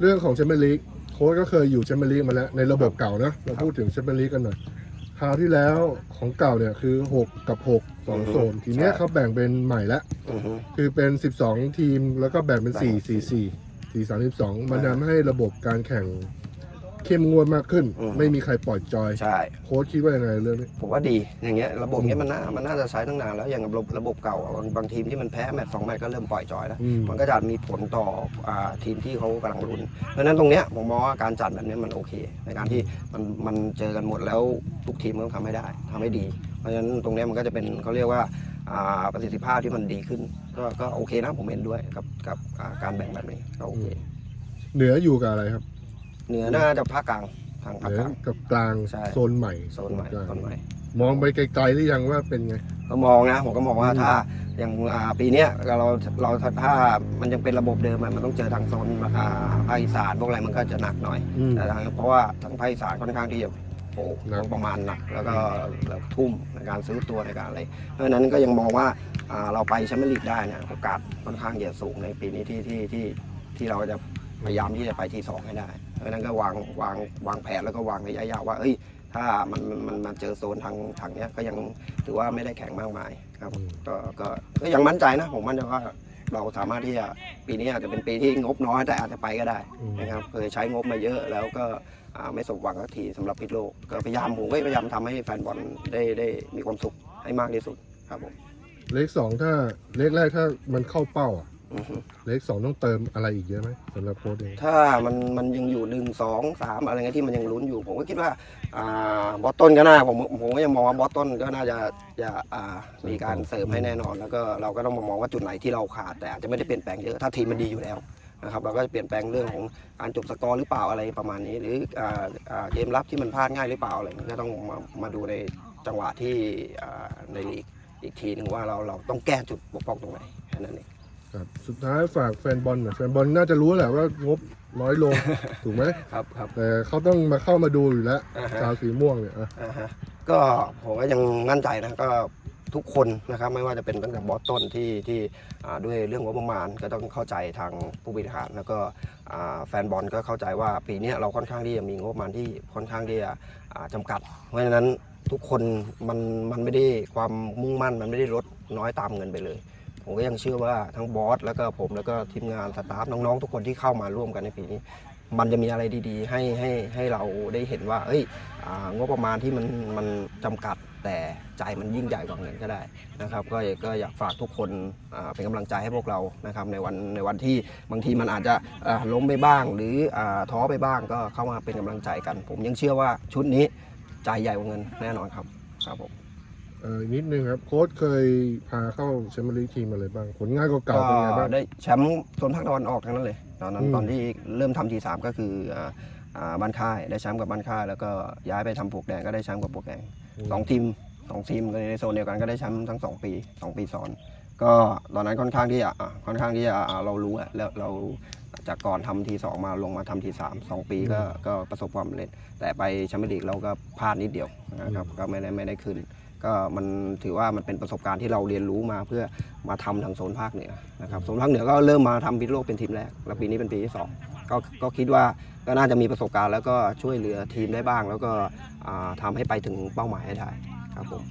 เรื่องของแชมเปี้ยนลีกโค้ชก็เคยอยู่แชมเปี้ยนลีกมาแล้ว ในระบบเก่านะเราพูดถึงแชมเปี้ยนลีกกันหน่อยคราวที่แล้วของเก่าเนี่ยคือ 6 กับ6 2โซน ทีเนี้ยใช่ เขาแบ่งเป็นใหม่แล้วอือฮึ คือเป็น 12 ทีมแล้วก็แบ่งเป็น 4 4 4 4 3 2มันทำให้ระบบการแข่ง เข้มงวดมากขึ้น อืม ไม่มีใครปล่อยจอย ใช่ โค้ชคิดว่ายังไงเรื่องนี้ ผมว่าดีอย่างเงี้ยระบบเนี้ยมันน่ามันน่าจะใช้ตั้งนานแล้วอย่างระบบระบบเก่าอะบางบางทีมที่มันแพ้แมตช์สองแมตช์ก็เริ่มปล่อยจอยแล้วอืม มันก็จะมีผลต่ออาทีมที่เขากำลังลุ้นเพราะฉะนั้นตรงเนี้ยผมมองว่าการจัดแบบเนี้ยมันโอเค ในการที่มันมันเจอกันหมดแล้วทุกทีมมันต้องทำให้ได้ทำให้ดี เพราะฉะนั้นตรงเนี้ยมันก็จะเป็นเขาเรียกว่าอ่าประสิทธิภาพที่มันดีขึ้น ก็ก็โอเคนะผมเห็นด้วยกับกับอ่าการแบ่งแบบนี้ก็โอเค เหนืออยู่กับอะไรครับ เหนือน่าจะภาคกลางทางภาคเหนือกลาง กับกลางใช่ โซนใหม่โซนใหม่โซนใหม่ มองไปไกลๆหรือยังว่าเป็นไง ก็มองนะผมก็มองว่าอืม ถ้าอย่างอ่าปีเนี้ยเราเราถ้ามันยังเป็นระบบเดิมอะมันต้องเจอทางโซนอ่าภาคอีสานพวกอะไรมันก็จะหนักหน่อยอืม แต่ทางเพราะว่าทางภาคอีสานค่อนข้างที่จะโอ้หนัก ประมาณหนักแล้วก็แล้วทุ่มในการซื้อตัวในการอะไรเพราะฉะนั้นก็ยังมองว่าอ่าเราไปแชมเปี้ยนลีกได้เนี่ยโอกาสค่อนข้างจะสูงในปีนี้ที่ที่ที่ที่เราจะพยายามที่จะไปที่สองให้ได้ เพราะนั้นก็วางวางวางแผนแล้วก็วางระยะยาวว่า เอ้ย ถ้ามันมันมันเจอโซนทางทางเนี้ยก็ยังถือว่าไม่ได้แข็งมากมายครับก็ก็ก็ยังมั่นใจนะผมมั่นใจว่าเราสามารถที่จะปีนี้อาจจะเป็นปีที่งบน้อยแต่อาจจะไปก็ได้นะครับเคยใช้งบมาเยอะแล้วก็ไม่สมหวังสักทีสำหรับพิษโลกก็พยายามผมก็พยายามทำให้แฟนบอลได้ได้มีความสุขให้มากที่สุดครับผมเลขสองถ้าเลขแรกถ้ามันเข้าเป้าอะ เลขสองต้องเติมอะไรอีกเยอะไหมสำหรับโค้ชเองถ้ามันมันยังอยู่หนึ่งสองสามอะไรเงี้ยที่มันยังลุ้นอยู่ ผมก็คิดว่าอ่าบอสตันก็น่าผมผมก็ยังมองว่าบอสตันก็น่าจะจะอ่ามีการเสริมให้แน่นอน แล้วก็เราก็ต้องมามองว่าจุดไหนที่เราขาดแต่อาจจะไม่ได้เปลี่ยนแปลงเยอะถ้าทีมมันดีอยู่แล้วนะครับเราก็จะเปลี่ยนแปลงเรื่องของการจบสกอร์หรือเปล่าอะไรประมาณนี้ หรืออ่าอ่าเกมรับที่มันพลาดง่ายหรือเปล่าอะไรก็ต้องมามาดูในจังหวะที่อ่าในลีกอีกทีหนึ่งว่าเราเราต้องแก้จุดบกพร่องตรงไหนแค่นั้นเอง ครับสุดท้ายฝากแฟนบอลหน่อยแฟนบอลน่าจะรู้แหละว่างบน้อยลง ถูกไหมครับครับ แต่เขาต้องมาเข้ามาดูอยู่แล้วอ่าฮะ ชาวสีม่วงเนี่ยอะอ่าฮะก็ผมก็ยังมั่นใจนะก็ทุกคนนะครับไม่ว่าจะเป็นตั้งแต่บอสต้นที่ที่อ่าด้วยเรื่องงบประมาณก็ต้องเข้าใจทางผู้บริหาร แล้วก็อ่าแฟนบอลก็เข้าใจว่าปีเนี้ยเราค่อนข้างที่จะมีงบประมาณที่ค่อนข้างที่จะอ่าจำกัด เพราะฉะนั้นทุกคนมันมันไม่ได้ความมุ่งมั่นมันไม่ได้ลดน้อยตามเงินไปเลย ผมก็ยังเชื่อว่าทั้งบอสแล้วก็ผมแล้วก็ทีมงานสตาฟน้องๆ ทุกคนที่เข้ามาร่วมกันในปีนี้ มันจะมีอะไรดีๆ ให้ให้ให้เราได้เห็นว่า เอ้ยงบประมาณที่มันมันจำกัดแต่ใจมันยิ่งใหญ่กว่าเงินก็ได้นะครับ ก็ก็อยากฝากทุกคนเป็นกำลังใจให้พวกเรานะครับในวันในวันที่บางทีมันอาจจะล้มไปบ้าง หรืออท้อไปบ้างก็เข้ามาเป็นกำลังใจกัน ผมยังเชื่อว่าชุดนี้ใจใหญ่กว่าเงินแน่นอนครับครับผม เออนิดนึงครับ โค้ชเคยพาเข้าแชมเปี้ยนลีกทีมอะไรบ้าง ผลงานเก่าๆเป็นไงบ้าง ได้แชมป์โซนภาคตะวันออกทั้งนั้นเลย ตอนนั้นอืม ตอนที่เริ่มทำทีสามก็คืออ่าอ่าบ้านค่ายได้แชมป์กับบ้านค่าย แล้วก็ย้ายไปทำปลวกแดงก็ได้แชมป์กับปลวกแดงสองทีมสองทีมในโซนเดียวกันก็ได้แชมป์ทั้งสองปีสองปีซ้อน ก็ตอนนั้นค่อนข้างที่จะอะค่อนข้างที่จะอะเรารู้อะแล้วเรา จากก่อนทำทีสองมาลงมาทำทีสามสองปีก็ก็ประสบความสำเร็จ แต่ไปแชมเปี้ยนลีกเราก็พลาดนิดเดียวนะครับก็ไม่ได้ไม่ได้ขึ้น ก็มันถือว่ามันเป็นประสบการณ์ที่เราเรียนรู้มาเพื่อมาทำทางโซนภาคเหนือนะครับโซนภาคเหนือก็เริ่มมาทำพิษโลกเป็นทีมแรกแล้วปีนี้เป็นปีที่สองก็ก็คิดว่าก็น่าจะมีประสบการณ์แล้วก็ช่วยเหลือทีมได้บ้าง แล้วก็อ่าทำาให้ไปถึงเป้าหมายให้ได้ครับผม